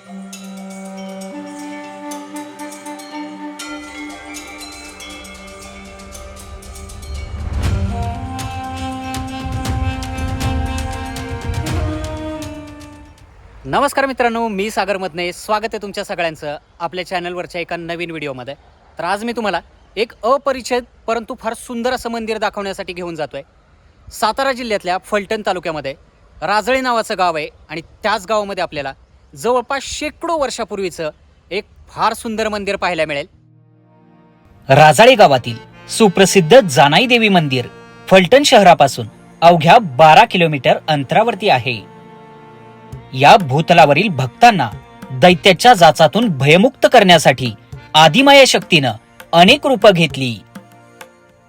नमस्कार मित्रांनो मी सागर मधने स्वागत आहे तुमच्या सगळ्यांचं आपल्या चॅनलवरच्या एका नवीन व्हिडिओमध्ये. तर आज मी तुम्हाला एक अपरिचित परंतु फार सुंदर असं मंदिर दाखवण्यासाठी घेऊन जातो आहे सातारा जिल्ह्यातल्या फलटण तालुक्यामध्ये राजळी नावाचं गाव आहे आणि त्याच गावामध्ये आपल्याला जवळपास शेकडो वर्षापूर्वीचं एक फार सुंदर मंदिर पाहायला मिळेल. राजाळे गावातील सुप्रसिद्ध जानाई देवी मंदिर फलटण शहरापासून अवघ्या बारा किलोमीटर अंतरावरती आहे. या भूतलावरील भक्तांना दैत्याच्या जाचातून भयमुक्त करण्यासाठी आदिमाया शक्तीनं अनेक रूपं घेतली.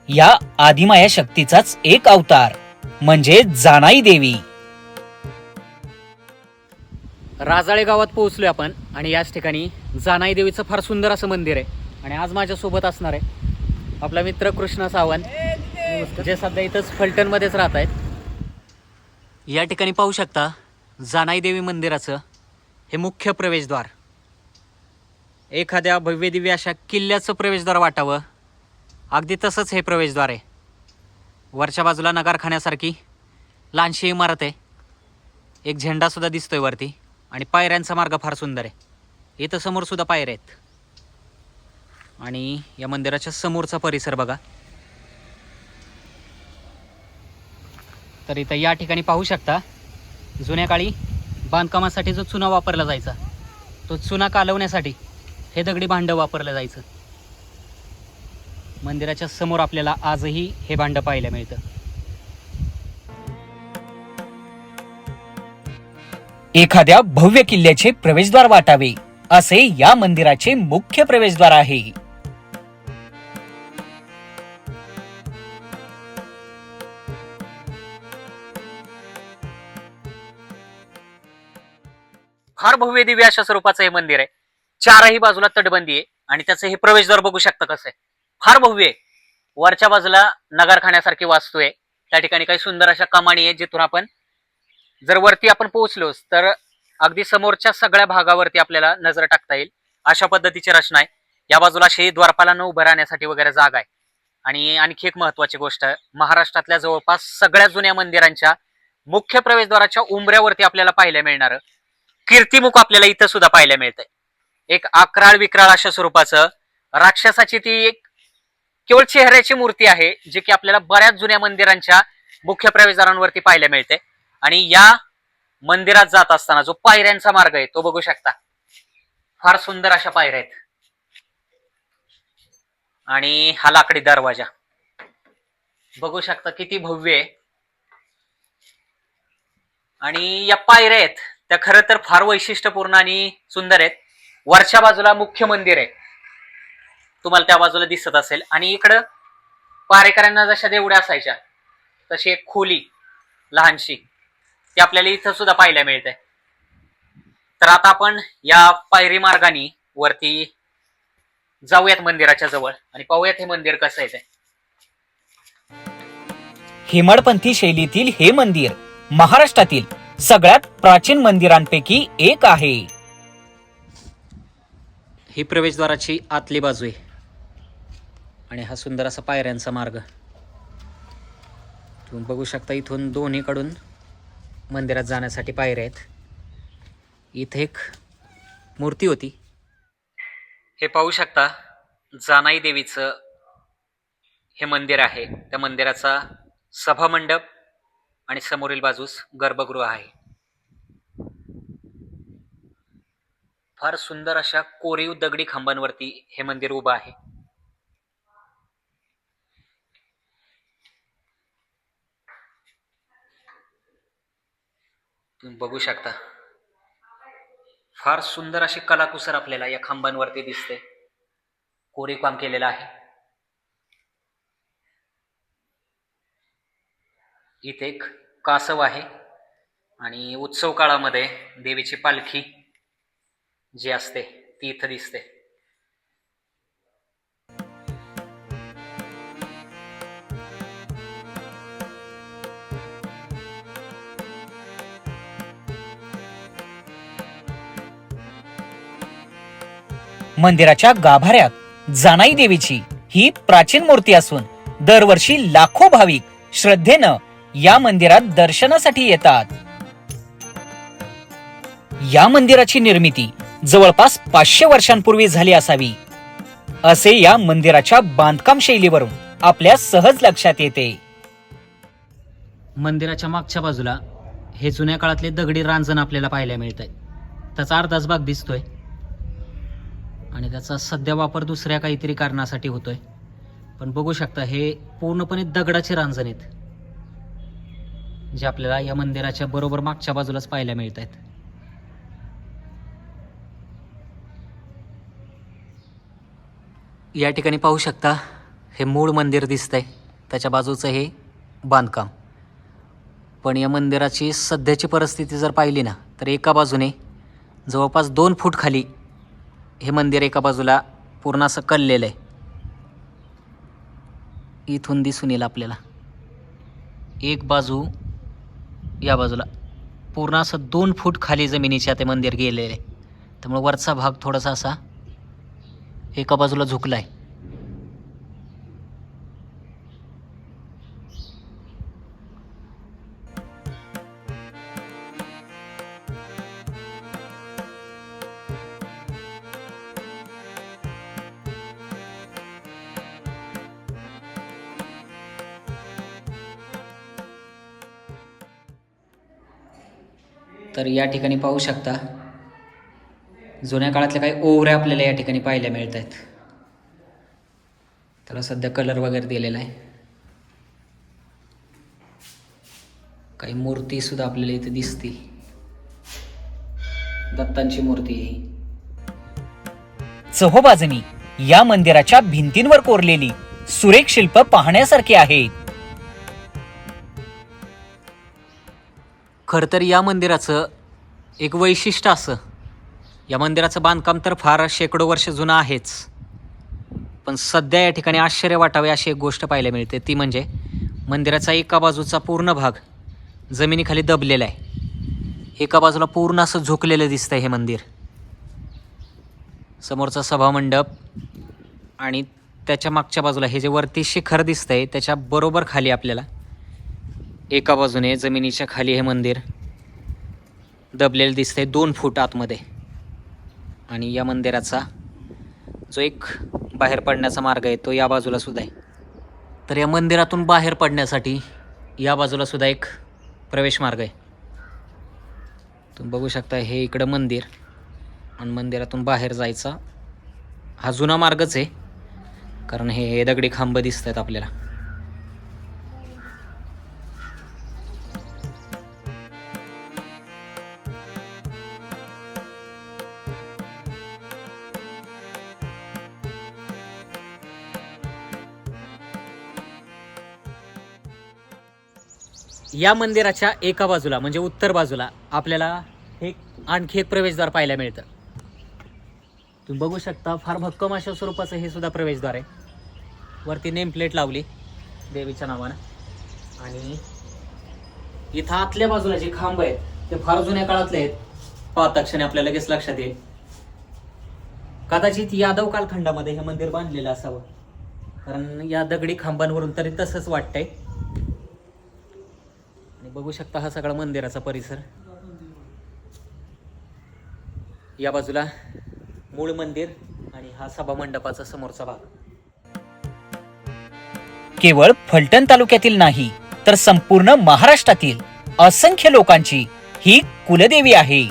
या आदिमाया शक्तीचाच एक अवतार म्हणजे जानाई देवी. राजाळे गावात पोहोचलो आपण आणि याच ठिकाणी जानाई देवीचं फार सुंदर असं मंदिर आहे. आणि आज माझ्यासोबत असणार आहे आपला मित्र कृष्ण सावंत. जे सध्या इथंच फलटणमध्येच राहत आहेत. या ठिकाणी पाहू शकता जानाई देवी मंदिराचं हे मुख्य प्रवेशद्वार. एखाद्या भव्य दिव्य अशा किल्ल्याचं प्रवेशद्वार वाटावं. अगदी तसंच हे प्रवेशद्वार आहे. वरच्या बाजूला नगारखान्यासारखी लहानशी इमारत आहे. एक झेंडासुद्धा दिसतोय वरती. आणि पायऱ्यांचा मार्ग फार सुंदर आहे. इथं समोरसुद्धा पायऱ्या आहेत. आणि या मंदिराच्या समोरचा परिसर बघा. तर इथं या ठिकाणी पाहू शकता जुन्या काळी बांधकामासाठी जो चुना वापरला जायचा तो चुना कालवण्यासाठी हे दगडी भांडं वापरलं जायचं. मंदिराच्या समोर आपल्याला आजही हे भांडं पाहायला मिळतं. एखाद्या भव्य किल्ल्याचे प्रवेशद्वार वाटावे असे या मंदिराचे मुख्य प्रवेशद्वार आहे. फार भव्य दिव्य अशा स्वरूपाचं हे मंदिर आहे. चारही बाजूला तटबंदी आहे आणि त्याचं हे प्रवेशद्वार बघू शकता कसं आहे. फार भव्य आहे. वरच्या बाजूला नगारखान्यासारखी वास्तू आहे. त्या ठिकाणी काही सुंदर अशा कमानी आहे जिथून आपण जर वरती आपण पोहोचलोच तर अगदी समोरच्या सगळ्या भागावरती आपल्याला नजर टाकता येईल. अशा पद्धतीची रचना आहे. या बाजूला अशी द्वारपालांना उभं राहण्यासाठी वगैरे जागा आहे. आणि आणखी एक महत्वाची गोष्ट महाराष्ट्रातल्या जवळपास सगळ्या जुन्या मंदिरांच्या मुख्य प्रवेशद्वाराच्या उंबऱ्यावरती आपल्याला पाहायला मिळणार. कीर्तिमुख आपल्याला इथं सुद्धा पाहायला मिळतंय. एक आक्राळ विक्राळ अशा स्वरूपाचं राक्षसाची ती एक केवळ चेहऱ्याची मूर्ती आहे जी की आपल्याला बऱ्याच जुन्या मंदिरांच्या मुख्य प्रवेशद्वारांवरती पाहायला मिळते. आणि या मंदिरात जात असताना जो पायऱ्यांचा मार्ग आहे तो बघू शकता. फार सुंदर अशा पायऱ्या आहेत. आणि हा लाकडी दरवाजा. बघू शकता किती भव्य आहे. आणि या पायऱ्या आहेत त्या खरं तर फार वैशिष्ट्यपूर्ण आणि सुंदर आहेत. वरच्या बाजूला मुख्य मंदिर आहे. तुम्हाला त्या बाजूला दिसत असेल. आणि इकडं पारेकरांना जशा देवड्या असायच्या तशी एक खोली लहानशी. ती आपल्याला इथं सुद्धा पाहायला मिळते तर आता आपण या पायरी मार्गाने वरती जाऊयात मंदिराच्या जवळ आणि पाहूयात हे मंदिर कसं आहे ते. हेमाडपंथी शैलीतील हे मंदिर महाराष्ट्रातील सगळ्यात प्राचीन मंदिरांपैकी एक आहे. ही प्रवेशद्वाराची आतली बाजू आहे. आणि हा सुंदर असा पायऱ्यांचा मार्ग. तुम्ही बघू शकता इथून दोन्हीकडून मंदिरात जाण्यासाठी पायऱ्या आहेत. इथे एक मूर्ती होती. हे पाहू शकता जानाई देवीचं हे मंदिर आहे. त्या मंदिराचा सभामंडप आणि समोरील बाजूस गर्भगृह आहे. फार सुंदर अशा कोरीव दगडी खांबांवरती हे मंदिर उभं आहे. तुम्ही बघू शकता. फार सुंदर अशी कलाकुसर आपल्याला या खांबांवरती दिसते. कोरीवकाम केलेलं आहे. इथे एक कासव आहे आणि उत्सव काळामध्ये देवीची पालखी जी असते ती इथं दिसते. मंदिराच्या गाभाऱ्यात जानाई देवीची ही प्राचीन मूर्ती असून दरवर्षी लाखो भाविक श्रद्धेनं या मंदिरात दर्शनासाठी येतात. या मंदिराची निर्मिती जवळपास पाचशे वर्षांपूर्वी झाली असावी असे या मंदिराच्या बांधकाम शैलीवरून आपल्या सहज लक्षात येते. मंदिराच्या मागच्या बाजूला हे जुन्या काळातले दगडी रांजण आपल्याला पाहायला मिळत आहे त्याचा अर्धाच भाग दिसतोय. आणि त्याचा सध्या वापर दुसऱ्या काहीतरी कारणासाठी होतोय. पण बघू शकता हे पूर्णपणे दगडाचे रांजण आहेत जे आपल्याला या मंदिराच्या बरोबर मागच्या बाजूलाच पाहायला मिळत आहेत या ठिकाणी पाहू शकता हे मूळ मंदिर दिसतंय. त्याच्या बाजूचं हे बांधकाम. पण या मंदिराची सध्याची परिस्थिती जर पाहिली ना तर एका बाजूने जवळपास दोन फूट खाली हे मंदिर एका बाजूला पूर्ण असं कललेलं आहे. इथून दिसून येईल आपल्याला. एक बाजू या बाजूला. पूर्ण असं दोन फूट खाली जमिनीच्या ते मंदिर गेलेलं आहे. त्यामुळे वरचा भाग थोडासा असा एका बाजूला झुकला आहे तर या ठिकाणी पाहू शकता जुन्या काळातल्या काही ओवऱ्या आपल्याला या ठिकाणी पाहायला मिळत आहेत त्याला सध्या कलर वगैरे दिलेला आहे. काही मूर्ती सुद्धा आपल्याला इथे दिसते. दत्तांची मूर्ती आहे ही. चहोबाजनी या मंदिराच्या भिंतींवर कोरलेली सुरेख शिल्प पाहण्यासारखी आहेत खरं तर या मंदिराचं एक वैशिष्ट्य असं या मंदिराचं बांधकाम तर फार शेकडो वर्ष जुनं आहेच. पण सध्या या ठिकाणी आश्चर्य वाटावे अशी एक गोष्ट पाहायला मिळते. ती म्हणजे मंदिराचा एका बाजूचा पूर्ण भाग जमिनीखाली दबलेला आहे. एका बाजूला पूर्ण असं झुकलेलं दिसतं हे मंदिर. समोरचा सभामंडप आणि त्याच्या मागच्या बाजूला हे जे वरती शिखर दिसतंय त्याच्या बरोबर खाली आपल्याला एका बाजूने जमिनीच्या खाली हे मंदिर दबलेलं दिसतंय दोन फूट आतमध्ये. आणि या मंदिराचा जो एक बाहेर पडण्याचा मार्ग आहे तो या बाजूला सुद्धा आहे. तर या मंदिरातून बाहेर पडण्यासाठी या बाजूला सुद्धा एक प्रवेश मार्ग आहे. तुम्ही बघू शकता हे इकडं मंदिर आणि मंदिरातून बाहेर जायचा हा जुना मार्गच आहे. कारण हे दगडी खांब दिसत आहेत आपल्याला. या मंदिराच्या एका बाजूला म्हणजे उत्तर बाजूला आपल्याला हे आणखी एक प्रवेशद्वार पाहायला मिळतं. तुम्ही बघू शकता फार भक्कम अशा स्वरूपाचं हे सुद्धा प्रवेशद्वार आहे. वरती नेम प्लेट लावली देवीच्या नावानं. आणि इथं आतल्या बाजूला जे खांब आहेत ते फार जुन्या काळातले आहेत. पाहता क्षणी आपल्या लगेच लक्षात येईल. कदाचित यादव कालखंडामध्ये हे मंदिर बांधलेलं असावं. कारण या दगडी खांबांवरून तरी तसंच वाटतंय. बघू शकता हा सगळा मंदिराचा परिसर. या बाजूला मूळ मंदिर आणि हा सभा मंडपाचा समोरचा भाग. केवळ फलटण तालुक्यातील नाही तर संपूर्ण महाराष्ट्रातील असंख्य लोकांची ही कुलदेवी आहे.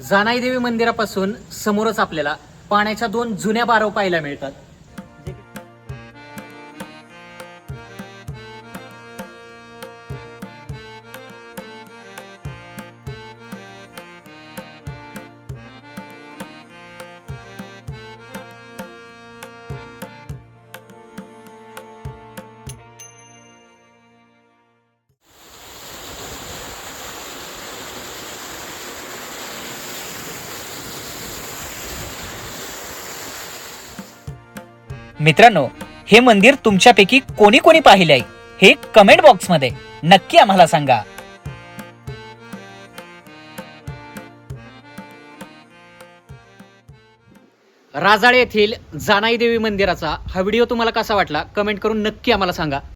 जानाईदेवी मंदिरापासून समोरच आपल्याला पाण्याच्या दोन जुन्या बारव पाहायला मिळतात. मित्रांनो हे मंदिर तुमच्यापैकी कोणी कोणी पाहिले आहे हे कमेंट बॉक्समध्ये नक्की आम्हाला सांगा. राजाळे येथील जानाई देवी मंदिराचा हा व्हिडिओ तुम्हाला कसा वाटला कमेंट करून नक्की आम्हाला सांगा.